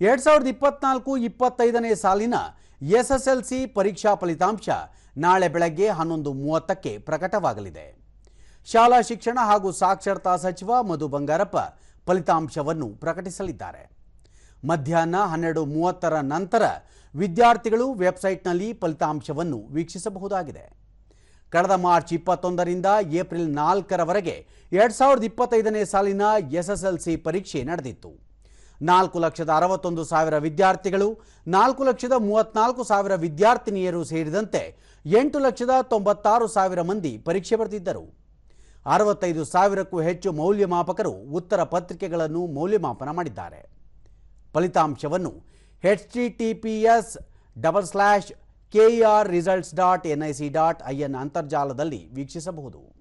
ಎರಡ್ ಸಾವಿರದ ಇಪ್ಪತ್ನಾಲ್ಕು ಇಪ್ಪತ್ತೈದನೇ ಸಾಲಿನ ಎಸ್ಎಸ್ಎಲ್ಸಿ ಪರೀಕ್ಷಾ ಫಲಿತಾಂಶ ನಾಳೆ ಬೆಳಗ್ಗೆ ಹನ್ನೊಂದು ಮೂವತ್ತಕ್ಕೆ ಪ್ರಕಟವಾಗಲಿದೆ. ಶಾಲಾ ಶಿಕ್ಷಣ ಹಾಗೂ ಸಾಕ್ಷರತಾ ಸಚಿವ ಮಧು ಬಂಗಾರಪ್ಪ ಫಲಿತಾಂಶವನ್ನು ಪ್ರಕಟಿಸಲಿದ್ದಾರೆ. ಮಧ್ಯಾಹ್ನ ಹನ್ನೆರಡು ಮೂವತ್ತರ ನಂತರ ವಿದ್ಯಾರ್ಥಿಗಳು ವೆಬ್ಸೈಟ್ನಲ್ಲಿ ಫಲಿತಾಂಶವನ್ನು ವೀಕ್ಷಿಸಬಹುದಾಗಿದೆ. ಕಳೆದ ಮಾರ್ಚ್ ಇಪ್ಪತ್ತೊಂದರಿಂದ ಏಪ್ರಿಲ್ ನಾಲ್ಕರವರೆಗೆ ಎರಡ್ ಸಾವಿರದ ಇಪ್ಪತ್ತೈದನೇ ಸಾಲಿನ ಎಸ್ಎಸ್ಎಲ್ಸಿ ಪರೀಕ್ಷೆ ನಡೆದಿತ್ತು. ನಾಲ್ಕು ಲಕ್ಷದ ಅರವತ್ತೊಂದು ಸಾವಿರ ವಿದ್ಯಾರ್ಥಿಗಳು, ನಾಲ್ಕು ಲಕ್ಷದ ಮೂವತ್ನಾಲ್ಕು ಸಾವಿರ ವಿದ್ಯಾರ್ಥಿನಿಯರು ಸೇರಿದಂತೆ ಎಂಟು ಲಕ್ಷದ ತೊಂಬತ್ತಾರು ಸಾವಿರ ಮಂದಿ ಪರೀಕ್ಷೆ ಬರೆದಿದ್ದರು. ಅರವತ್ತೈದು ಸಾವಿರಕ್ಕೂ ಹೆಚ್ಚು ಮೌಲ್ಯಮಾಪಕರು ಉತ್ತರ ಪತ್ರಿಕೆಗಳನ್ನು ಮೌಲ್ಯಮಾಪನ ಮಾಡಿದ್ದಾರೆ. ಫಲಿತಾಂಶವನ್ನು H T T P S double slash KER results dot NIC dot IN ಅಂತರ್ಜಾಲದಲ್ಲಿ ವೀಕ್ಷಿಸಬಹುದು.